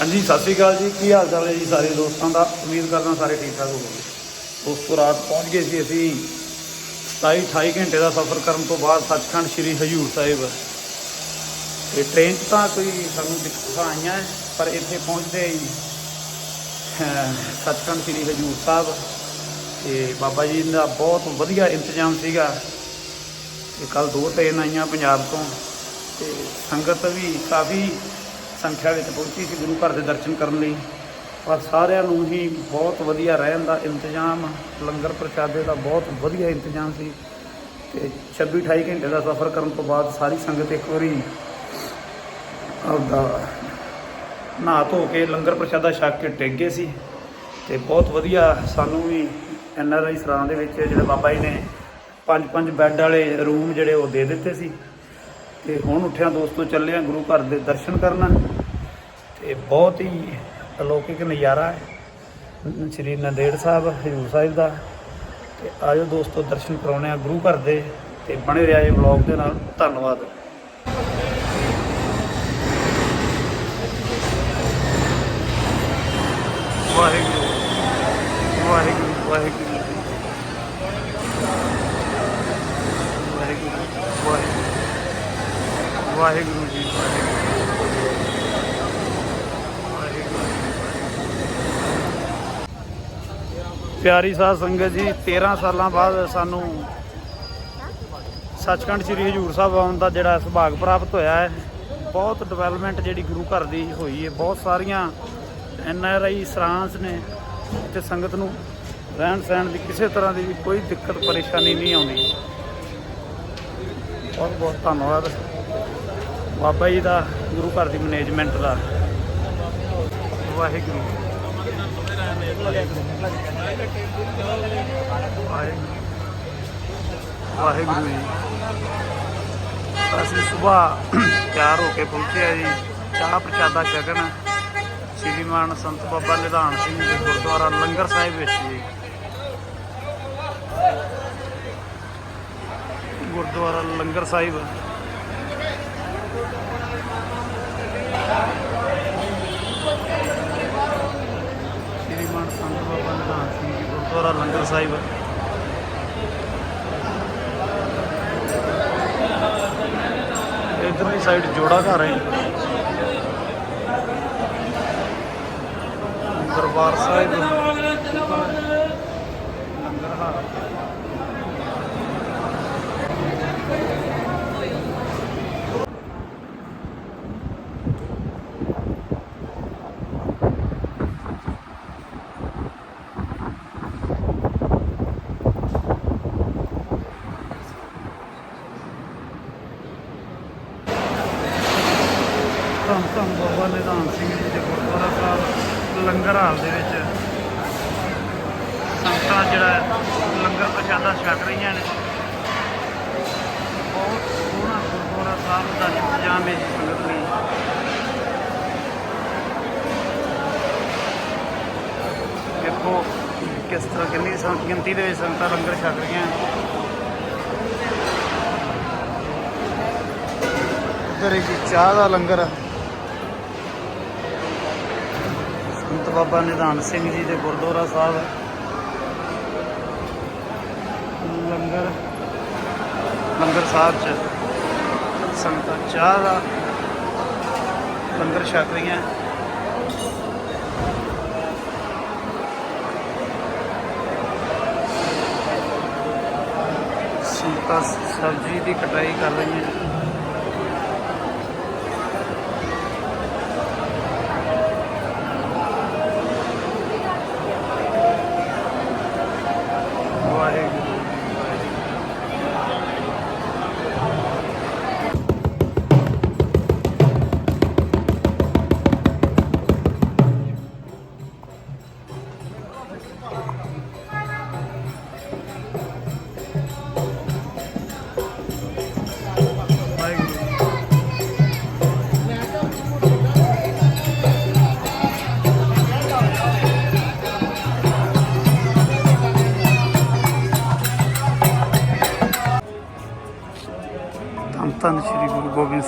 ਹਾਂਜੀ, ਸਤਿ ਸ਼੍ਰੀ ਅਕਾਲ ਜੀ। ਕੀ ਹਾਲ ਚਾਲ ਹੈ ਜੀ ਸਾਰੇ ਦੋਸਤਾਂ ਦਾ? ਉਮੀਦ ਕਰਦਾ ਸਾਰੇ ਠੀਕ ਠਾਕ ਹੋਵੋਗੇ। ਦੋਸਤੋ, ਰਾਤ ਪਹੁੰਚ ਗਏ ਸੀ ਅਸੀਂ। 27 28 ਘੰਟੇ ਦਾ ਸਫ਼ਰ ਕਰਨ ਤੋਂ ਬਾਅਦ ਸੱਚਖੰਡ ਸ੍ਰੀ ਹਜੂਰ ਸਾਹਿਬ। ਤੇ ਟ੍ਰੇਨ 'ਚ ਤਾਂ ਕੋਈ ਸਾਨੂੰ ਦਿੱਕਤਾਂ ਆਈਆਂ, ਪਰ ਇੱਥੇ ਪਹੁੰਚਦੇ ਹੀ ਸੱਚਖੰਡ ਸ੍ਰੀ ਹਜੂਰ ਸਾਹਿਬ। ਤੇ ਬਾਬਾ ਜੀ ਦਾ ਬਹੁਤ ਵਧੀਆ ਇੰਤਜ਼ਾਮ ਸੀਗਾ। ਤੇ ਕੱਲ ਦੋ ਟ੍ਰੇਨ ਆਈਆਂ ਪੰਜਾਬ ਤੋਂ। ਤੇ ਸੰਗਤ ਵੀ ਕਾਫੀ ਸੰਖਿਆ ਵਿੱਚ ਪਹੁੰਚੀ ਸੀ ਗੁਰੂ ਘਰ ਦੇ ਦਰਸ਼ਨ ਕਰਨ ਲਈ। ਪਰ ਸਾਰਿਆਂ ਨੂੰ ਹੀ ਬਹੁਤ ਵਧੀਆ ਰਹਿਣ ਦਾ ਇੰਤਜ਼ਾਮ, ਲੰਗਰ ਪ੍ਰਸ਼ਾਦੇ ਦਾ ਬਹੁਤ ਵਧੀਆ ਇੰਤਜ਼ਾਮ ਸੀ ਤੇ 26 28 ਘੰਟੇ ਦਾ ਸਫ਼ਰ ਕਰਨ ਤੋਂ ਬਾਅਦ ਸਾਰੀ ਸੰਗਤ ਇੱਕ ਵਾਰੀ ਆਪਦਾ ਨਹਾ ਧੋ ਕੇ ਲੰਗਰ ਪ੍ਰਸ਼ਾਦਾ ਛਕ ਕੇ ਟਿਕ ਗਏ ਸੀ ਤੇ ਬਹੁਤ ਵਧੀਆ ਸਾਨੂੰ ਵੀ ਐਨ ਆਰ ਆਈ ਸਰਾਂ ਦੇ ਵਿੱਚ ਜਿਹੜੇ ਬਾਬਾ ਜੀ ਨੇ ਪੰਜ ਪੰਜ ਬੈੱਡ ਵਾਲੇ ਰੂਮ ਜਿਹੜੇ ਉਹ ਦੇ ਦਿੱਤੇ ਸੀ। ਤੇ ਹੁਣ ਉੱਠਿਆ ਦੋਸਤੋ ਚੱਲਿਆ ਗੁਰੂ ਘਰ ਦੇ ਦਰਸ਼ਨ ਕਰਨ। ਤੇ ਬਹੁਤ ਹੀ ਅਲੌਕਿਕ ਨਜ਼ਾਰਾ ਹੈ। ਸ੍ਰੀ ਨੰਦੇੜ ਸਾਹਿਬ, ਹਜੂਰ ਸਾਹਿਬ ਦਾ। ਤੇ ਆਜੋ ਦੋਸਤੋ ਦਰਸ਼ਨ ਕਰਾਉਣੇ ਆ ਗੁਰੂ ਘਰ ਦੇ ਤੇ ਬਣੇ ਰਿਹਾ ਇਹ ਵਲੌਗ ਦੇ ਨਾਲ। ਧੰਨਵਾਦ। ਵਾਹਿਗੁਰੂ ਵਾਹਿਗੁਰੂ ਵਾਹਿਗੁਰੂ। ਵਾਹਿਗੁਰੂ ਵਾਹਿਗੁਰੂ। ਵਾਹਿਗੁਰੂ ਜੀ ਵਾਹਿਗੁਰੂ ਪਿਆਰੀ ਸਾਧ ਸੰਗਤ ਜੀ 13 ਸਾਲਾਂ ਬਾਅਦ ਸਾਨੂੰ ਸੱਚਖੰਡ ਸ੍ਰੀ ਹਜੂਰ ਸਾਹਿਬ ਆਉਣ ਦਾ ਜਿਹੜਾ ਸੁਭਾਗ ਪ੍ਰਾਪਤ ਹੋਇਆ ਹੈ, ਬਹੁਤ ਡਿਵੈਲਪਮੈਂਟ ਜਿਹੜੀ ਗੁਰੂ ਘਰ ਦੀ ਹੋਈ ਹੈ, ਬਹੁਤ ਸਾਰੀਆਂ ਐਨ ਆਰ ਆਈ ਸਰਾਂਸ ਨੇ ਤੇ ਸੰਗਤ ਨੂੰ ਰਹਿਣ ਸਹਿਣ ਦੀ ਕਿਸੇ ਤਰ੍ਹਾਂ ਦੀ ਕੋਈ ਦਿੱਕਤ, ਪਰੇਸ਼ਾਨੀ ਨਹੀਂ ਆਉਂਦੀ। ਬਹੁਤ ਬਹੁਤ ਧੰਨਵਾਦ। ਬਾਬਾ ਜੀ ਦਾ, ਗੁਰੂ ਘਰ ਦੀ ਮੈਨੇਜਮੈਂਟ ਦਾ। ਵਾਹਿਗੁਰੂ। ਵਾਹਿਗੁਰੂ ਵਾਹਿਗੁਰੂ ਜੀ। ਅਸੀਂ ਸਵੇਰ ਤਿਆਰ ਹੋ ਕੇ ਪਹੁੰਚਿਆ ਜੀ। ਚਾਹ ਪ੍ਰਸ਼ਾਦਾ ਛਕਣ। ਸ਼੍ਰੀਮਾਨ ਸੰਤ ਬਾਬਾ ਨਿਧਾਨ ਸਿੰਘ ਜੀ ਗੁਰਦੁਆਰਾ ਲੰਗਰ ਸਾਹਿਬ ਵਿੱਚ ਜੀ। ਗੁਰਦੁਆਰਾ ਲੰਗਰ ਸਾਹਿਬ। ਸ਼੍ਰੀਮਾਨ ਸੰਤ ਬਾਬਾ ਨਿਧਾਨ ਸਿੰਘ ਜੀ, ਗੁਰਦੁਆਰਾ ਲੰਗਰ ਸਾਹਿਬ। ਇਧਰਲੀ ਸਾਈਡ ਜੋੜਾ ਘਰ ਹੈ ਦਰਬਾਰ ਸਾਹਿਬ। ਧੰਨ ਧੰਨ ਬਾਬਾ ਨਿਧਾਨ ਸਿੰਘ ਜੀ ਦੇ ਗੁਰਦੁਆਰਾ ਸਾਹਿਬ, ਲੰਗਰ ਹਾਲ ਦੇ ਵਿੱਚ। ਸੰਗਤਾਂ ਜਿਹੜਾ ਲੰਗਰ ਪ੍ਰਸ਼ਾਦਾ ਛਕ ਰਹੀਆਂ ਨੇ। ਬਹੁਤ ਸੋਹਣਾ ਗੁਰਦੁਆਰਾ ਸਾਹਿਬ ਦਾ ਇੰਤਜ਼ਾਮ ਹੈ ਜੀ ਸੰਗਤ ਲਈ ਦੇਖੋ ਕਿਸ ਤਰ੍ਹਾਂ ਕਿੰਨੀ ਸੰਗ- ਗਿਣਤੀ ਦੇ ਵਿੱਚ ਸੰਗਤਾਂ ਲੰਗਰ ਛਕ ਰਹੀਆਂ ਉਧਰ ਇੱਕ ਚਾਹ ਦਾ ਲੰਗਰ ਬਾਬਾ ਨਿਧਾਨ ਸਿੰਘ ਜੀ ਦੇ ਗੁਰਦੁਆਰਾ ਸਾਹਿਬ। ਲੰਗਰ ਲੰਗਰ ਸਾਹਿਬ ਚ ਸੰਗਤਾਂ ਚਾਹ ਦਾ ਲੰਗਰ ਛਕ ਰਹੀਆਂ। ਸੰਗਤਾਂ ਸਬਜ਼ੀ ਦੀ ਕਟਾਈ ਕਰ ਰਹੀਆਂ।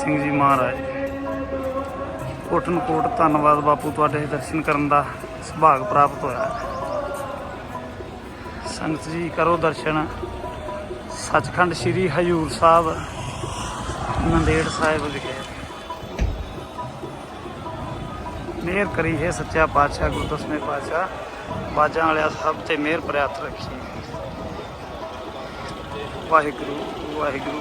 ਸਿੰਘ ਜੀ ਮਹਾਰਾਜ। ਕੋਟਨ ਕੋਟ ਧੰਨਵਾਦ ਬਾਪੂ ਤੁਹਾਡੇ ਦਰਸ਼ਨ ਕਰਨ ਦਾ ਸੁਭਾਗ ਪ੍ਰਾਪਤ ਹੋਇਆ। ਸੰਗਤ ਜੀ ਕਰੋ ਦਰਸ਼ਨ। ਸੱਚਖੰਡ ਸ੍ਰੀ ਹਜੂਰ ਸਾਹਿਬ, ਨੰਦੇੜ ਸਾਹਿਬ ਵਿਖੇ। ਮਿਹਰ ਕਰੀ ਹੈ ਸੱਚਾ ਪਾਤਸ਼ਾਹ ਗੁਰੂ ਦਸਵੇਂ ਪਾਤਸ਼ਾਹ। ਬਾਜਾਂ ਵਾਲਿਆ ਸਭ ਤੇ ਮਿਹਰ ਭਰਿਆ ਰੱਖੀ। ਵਾਹਿਗੁਰੂ ਵਾਹਿਗੁਰੂ।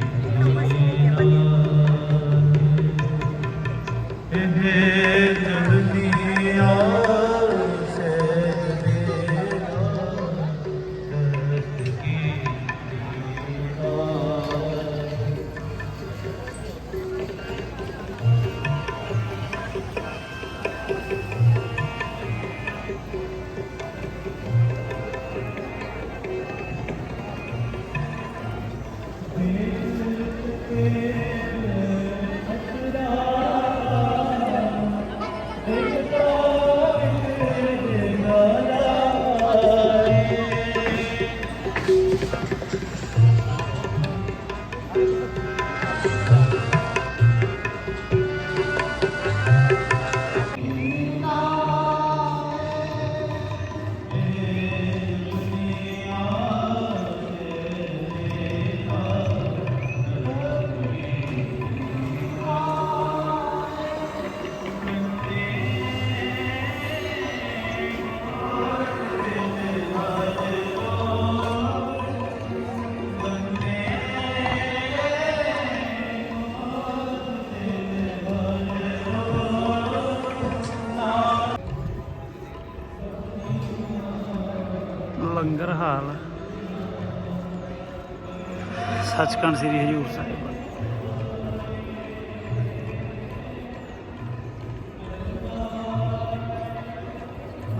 ਸੱਚਖੰਡ ਸ੍ਰੀ ਹਜੂਰ ਸਾਹਿਬ।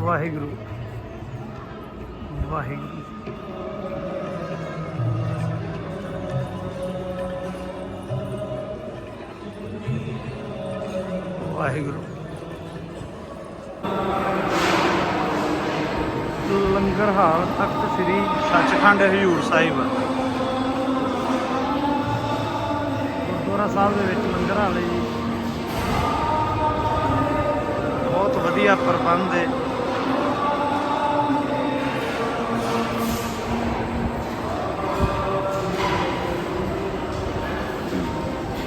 ਵਾਹਿਗੁਰੂ ਵਾਹਿਗੁਰੂ। ਵਾਹਿਗੁਰੂ। ਲੰਗਰ ਹਾਲ ਤਖਤ ਸ੍ਰੀ ਸੱਚਖੰਡ ਹਜੂਰ ਸਾਹਿਬ। ਗੁਰਦੁਆਰਾ ਸਾਹਿਬ ਦੇ ਵਿੱਚ ਲੰਗਰ ਹਾਲ ਜੀ। ਬਹੁਤ ਵਧੀਆ ਪ੍ਰਬੰਧ ਹੈ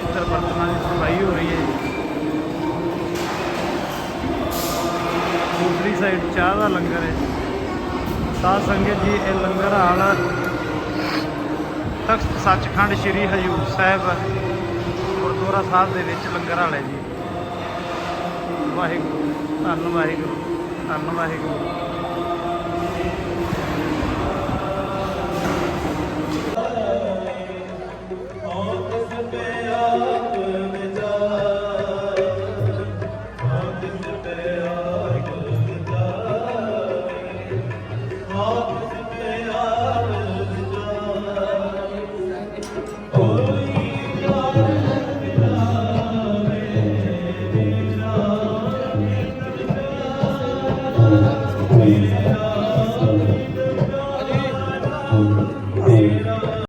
ਇੱਧਰ ਬਰਤਨਾਂ ਦੀ ਸਫ਼ਾਈ ਹੋ ਰਹੀ ਹੈ ਦੂਸਰੀ ਸਾਈਡ ਚਾਹ ਦਾ ਲੰਗਰ ਹੈ ਸਾਧ ਸੰਗਤ ਜੀ, ਇਹ ਲੰਗਰ ਹਾਲ ਤਖਤ ਸੱਚਖੰਡ ਸ੍ਰੀ ਹਜੂਰ ਸਾਹਿਬ ਗੁਰਦੁਆਰਾ ਸਾਹਿਬ ਦੇ ਵਿੱਚ ਲੰਗਰ ਹਾਲ ਜੀ। ਵਾਹਿਗੁਰੂ ਧੰਨ ਵਾਹਿਗੁਰੂ ਧੰਨ ਵਾਹਿਗੁਰੂ।